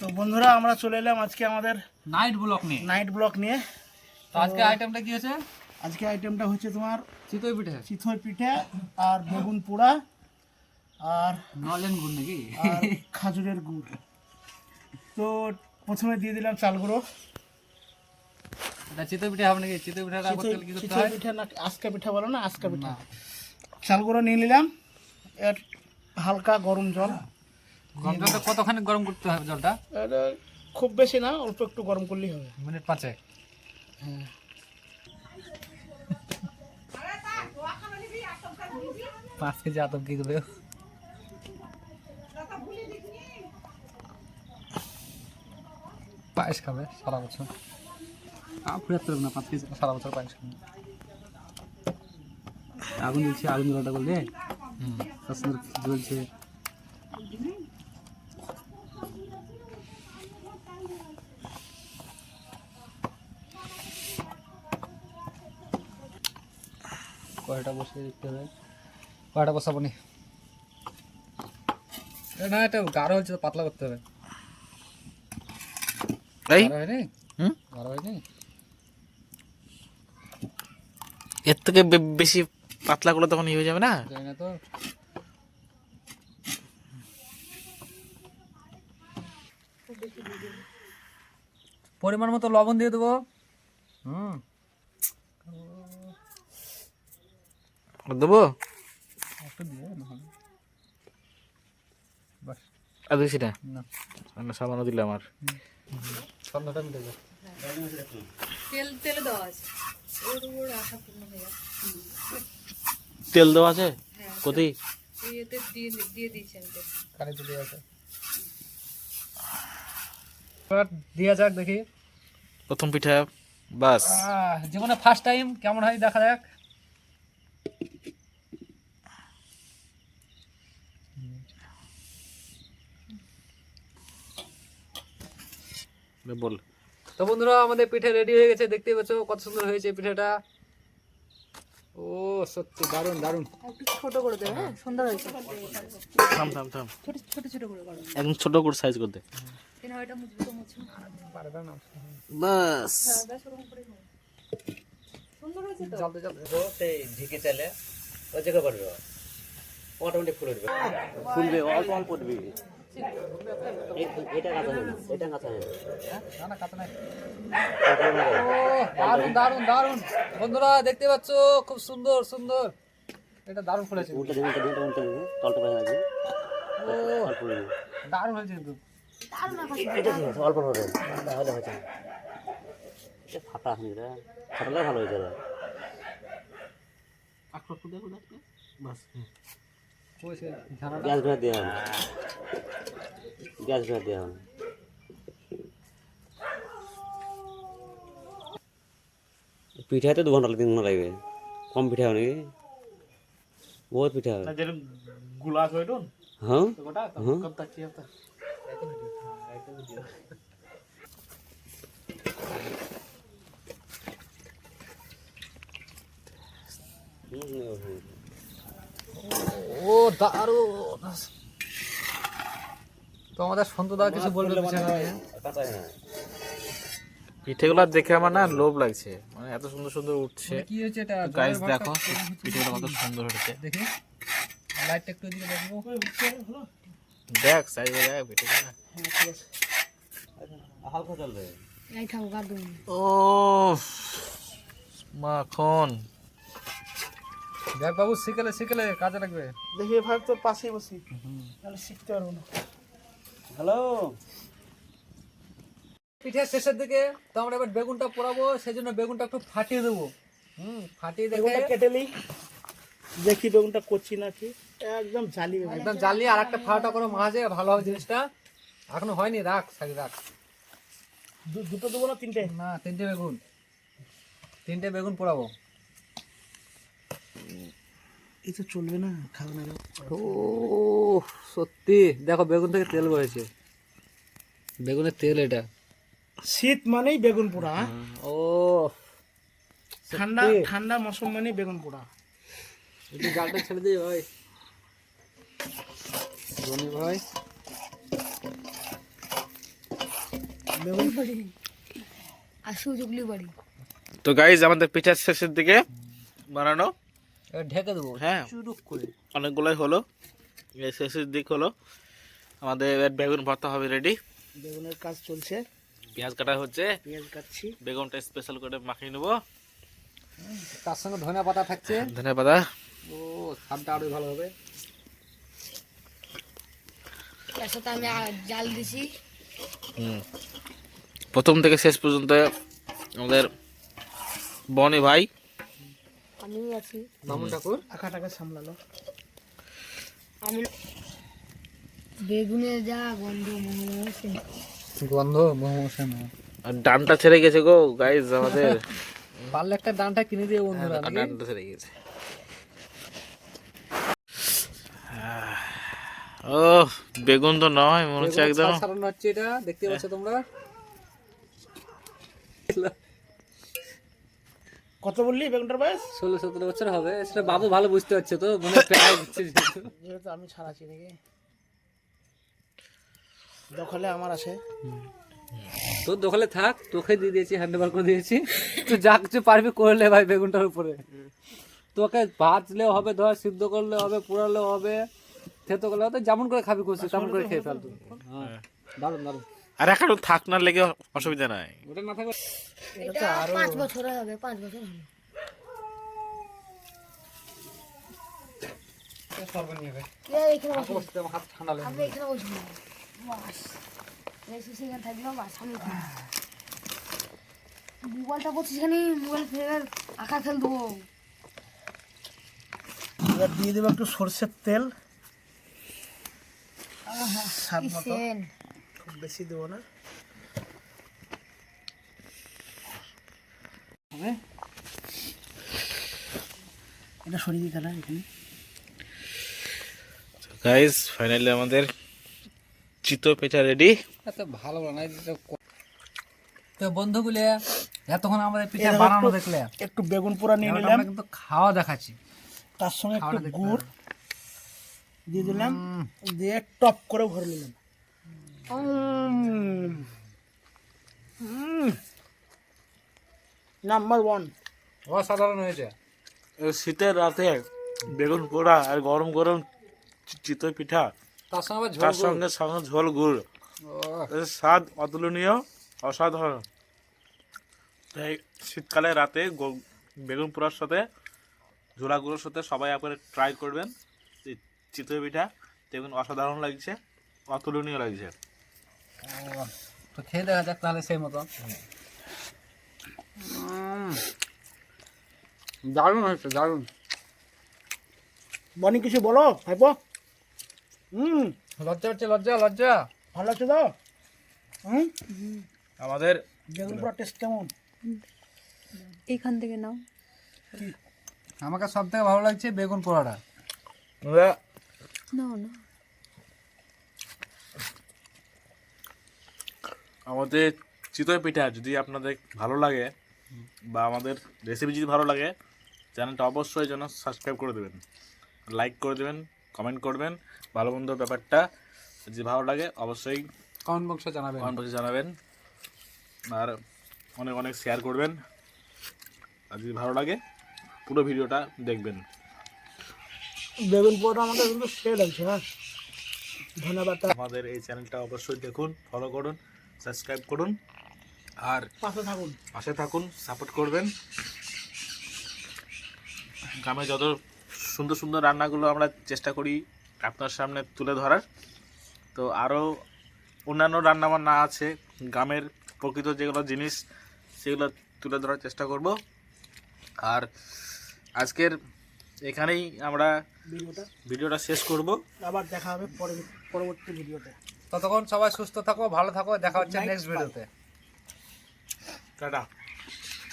তো বন্ধুরা আমরা চলে এলাম আজকে আমাদের নাইট ব্লক নিয়ে। নাইট ব্লক নিয়ে। তো আজকে আইটেমটা কি আছে আজকে আইটেমটা হচ্ছে তোমার চিতই পিঠে। চিতই পিঠে আর বেগুন পোড়া আর নলেন গুড় নাকি? আর খাজুরের গুড়। তো প্রথমে দিয়ে দিলাম চাল গুঁড়ো। এটা চিতই পিঠে হবে নাকি? চিতই পিঠাটা করতে কি করতে হয়? পিঠা না আজকা পিঠা বলো না? আজকা পিঠা। চাল গুঁড়ো নিয়ে নিলাম। এর হালকা গরম জল। গরম জলটা কতখানি গরম করতে হবে জলটা? খুব বেশি না অল্প একটু গরম করলেই হবে। মিনিট পাঁচে হ্যাঁ। পাঁচ কেজি আতপ কি দেবে। পায়েস খাবে সারা বছর। ফুরাতে পারবে না পাঁচ কেজি। সারা বছর পায়েস খাবে। আগুন জ্বলছে আগুন জ্বলাটা করলে সুন্দর জ্বলছে। কয়টা বসে দেখতে হবে। কয়টা বসাবো নি। না এটা গাঢ় হচ্ছে পাতলা করতে হবে। এই? হুম? গাঢ় হয়নি? এর থেকে বেশি পাতলা করলে তখন হয়ে যাবে না? জানি না তো। পরিমাণ মতো লবণ দিয়ে দেবো। হুম। দেবো? আর বেশি না? না। সামান্য দিলাম আর সন্ধ্যাটা মিটে যাবে। তেল তেলে দেওয়া আছে। হয়ে এবার দিয়া যাক দেখি। প্রথম পিঠা বাস। জীবনে ফার্স্ট টাইম কেমন হয় দেখা যাক। বল। তো বন্ধুরা আমাদের পিঠে রেডি হয়ে গেছে দেখতেই পাচ্ছ কত সুন্দর হয়েছে পিঠেটা। ও সত্যি দারুণ দারুণ। ছোট করে দেবে হ্যাঁ সুন্দর হয়েছে। থাম থাম থাম। ছোট ছোট ছোট করে করো। একদম ছোট করে সাইজ করতে কেন ওইটা মুছবে তো পারবে না। বাস। করে করো। সুন্দর হয়েছে তো? জলদি জলদি ঢিকে চালে ওই জায়গা পড়বে অটোমেটিক ফুলে উঠবে ফুলবে অল্প অল্প উঠবে এটা কাঁচা নেই এটা কাঁচা না না বন্ধুরা দেখতে পাচ্ছ খুব সুন্দর সুন্দর এটা দারুণ ফুলেছে উল্টে দিন উল্টে দিন উল্টে দিন তলটা পাশে রাখবি ও দারুণ। হয়েছে কিন্তু এটা ঠিক আছে অল্প হবে তাহলে হয়েছে এটা ফাটা এখন এটা ফাটালে ভালো হয়েছে বাস গ্যাস গ্যাস ভেঙে দেওয়া হবে পিঠাতে দু ঘণ্টা তিন ঘণ্টা লাগবে কম পিঠা হবে নাকি বহুত পিঠা হবে যেরকম গুলাস হইতো হ্যাঁ গোটা হুম। কত কি হতো ও দারুণ তো আমাদের সন্তুদা কিছু বলবে হ্যাঁ পিঠেগুলো দেখে আমার না লোভ লাগছে। মানে এত সুন্দর সুন্দর উঠছে। কি হয়েছে এটা? গাইস দেখো পিঠেগুলো কত সুন্দর হচ্ছে দেখি। লাইটটা একটু দেখব। দেখ সাইজ দেখ পিঠেগুলো। হালকা চলবে এই খাব গাদু ও মাখন। দেখ বাবু শিখেলে শিখেলে কাজে লাগবে। দেখি ভাই তোর পাশেই বসি। তাহলে শিখতে পারব না। হ্যালো। পিঠের শেষের দিকে তো আমরা এবার বেগুনটা পোড়াবো সেই জন্য বেগুনটা একটু ফাটিয়ে দেবো। হুম ফাটিয়ে বেগুনটা কেটে নিই দেখি বেগুনটা করছি না কি একদম জালি একদম জ্বালিয়ে আর একটা ফাটা করে মাঝে ভালো হবে জিনিসটা। এখনও হয়নি রাখ সারি রাখ। দুটো দেবো না তিনটে? না তিনটে বেগুন। তিনটে বেগুন পোড়াবো। এই তো চলবে না খাবে না ও সত্যি। দেখো বেগুন থেকে তেল বেরোছে বেগুনের তেল এটা। শীত মানেই বেগুন পোড়া? ও ঠান্ডা ঠান্ডা মৌসুম মানেই বেগুন পোড়া। একটু জালটা ছেড়ে দিই ভাই। ধনী ভাই। বেগুন আর সুযোগলি বাড়ি। তো গাইজ আমাদের পিঠার শেষের দিকে বানানো। ঢেকে দেবো। হ্যাঁ। চুরুক করে। অনেকগুলোই হলো। শেষের দিক হলো। আমাদের এবার বেগুন ভর্তা হবে রেডি বেগুনের কাজ চলছে। পেঁয়াজ কাটা হচ্ছে। পেঁয়াজ কাটছি। বেগুনটা স্পেশাল করে মাখিয়ে নেব। তার সঙ্গে ধনিয়া পাতা থাকছে। ধনে পাতা। ও স্বাদটা আরও ভালো হবে। তার সাথে আমি জাল দিছি। হুম। প্রথম থেকে শেষ পর্যন্ত আমাদের বনি ভাই আমি আছি। মামুন ঠাকুর? আঁকাটাকে সামলালো। আমি বেগুনের যা গন্ধ হচ্ছে। গন্ধ মোমো আর ডানটা ছেড়ে গেছে গো গাইজ আমাদের। পারলে একটা ডানটা কিনে দিয়ে বন্ধুরা ডানটা ছেড়ে গেছে। ও বেগুন তো নয় মনে হচ্ছে একদম। হচ্ছে এটা দেখতে পাচ্ছ তোমরা? কত বললি বেগুনটার বয়স? ষোলো সতেরো বছর হবে। সেটা বাবু ভালো বুঝতে পারছে তো মনে প্রায় দিচ্ছে যেহেতু। আমি ছাড়াচ্ছি নাকি? দখলে আমার আছে। তোর দোকানে থাক তোকে দিয়ে দিয়েছি হ্যান্ড ওভার করে দিয়েছি। তুই যা কিছু পারবি করলে ভাই বেগুনটার উপরে। তোকে ভাজলেও হবে ধর সিদ্ধ করলে হবে পোড়ালেও হবে থেতো করলে হবে যেমন করে খাবি করছিস তেমন করে খেয়ে ফেল তুই। হ্যাঁ। দারুণ দারুণ আর এখন থাক না লেগে অসুবিধা নাই। ওটা না এটা পাঁচ বছর হবে পাঁচ বছর হবে। মোবাইলটা করছিস মোবাইল ফেলে আঁকা ফেল দেবো। এবার দিয়ে দেবো একটু সর্ষের তেল। স্বাদ মতো। খুব বেশি দেবো না। এটা সরিয়ে দিতে না এখানে। গাইজ ফাইনালি আমাদের চিতো পেঁচা রেডি এত ভালো বানাই দিতে তো বন্ধুগুলো এতক্ষণ আমাদের পিঠা বানানো একটু- দেখলে? একটু বেগুন পোড়া নিয়ে নিলাম। কিন্তু খাওয়া দেখাচ্ছি। তার সঙ্গে একটু গুড় দিয়ে দিলাম। দিয়ে টপ করে ভরে নিলাম। নাম্বার ওয়ান অসাধারণ হয়েছে। শীতের রাতে বেগুন পোড়া আর গরম গরম চিতই পিঠা তার সঙ্গে তার সঙ্গে সঙ্গে ঝোল গুড়। এর স্বাদ অতুলনীয় অসাধারণ। তাই শীতকালে রাতে গ- বেগুন পোড়ার সাথে ঝোলা গুঁড়োর সাথে সবাই একবারে ট্রাই করবেন। চিতই পিঠা দেখুন অসাধারণ লাগছে অতুলনীয় লাগছে। তো খেয়ে দেখা যাক তাহলে সেই মতো। দারুণ হয়েছে দারুণ। বনি কিছু বলো ভাইপো? হুম লজ্জা হচ্ছে লজ্জা লজ্জা। ভালো আছে তো? হুম আমাদের বেগুন পোড়া টেস্ট কেমন? এইখান থেকে নাও। আমাকে সব থেকে ভালো লাগছে বেগুন পোড়াটা। নাও না আমাদের চিতই পিঠা যদি আপনাদের ভালো লাগে বা আমাদের রেসিপি যদি ভালো লাগে চ্যানেলটা অবশ্যই যেন সাবস্ক্রাইব করে দেবেন। লাইক করে দেবেন কমেন্ট করবেন ভালো মন্দ ব্যাপারটা যদি ভালো লাগে অবশ্যই কমেন্ট বক্সে জানাবেন। কমেন্ট বক্সে জানাবেন আর অনেক অনেক শেয়ার করবেন। আর যদি ভালো লাগে পুরো ভিডিওটা দেখবেন। বেগুন পোড়াটা আমাদের কিন্তু লাগছে হ্যাঁ। ধন্যবাদ। আমাদের এই চ্যানেলটা অবশ্যই দেখুন ফলো করুন। সাবস্ক্রাইব করুন আর পাশে থাকুন। পাশে থাকুন সাপোর্ট করবেন। গ্রামে যত সুন্দর সুন্দর রান্নাগুলো আমরা চেষ্টা করি আপনার সামনে তুলে ধরার তো আরও অন্যান্য রান্নাবান্না আছে গ্রামের প্রকৃত যেগুলো জিনিস সেগুলো তুলে ধরার চেষ্টা করব। আর আজকের এখানেই আমরা ভিডিওটা ভিডিওটা শেষ করব। আবার দেখা হবে পরে পরবর্তী ভিডিওতে। ততক্ষণ সবাই সুস্থ থাকো ভালো থাকো দেখা হচ্ছে নেক্সট ভিডিওতে টাটা।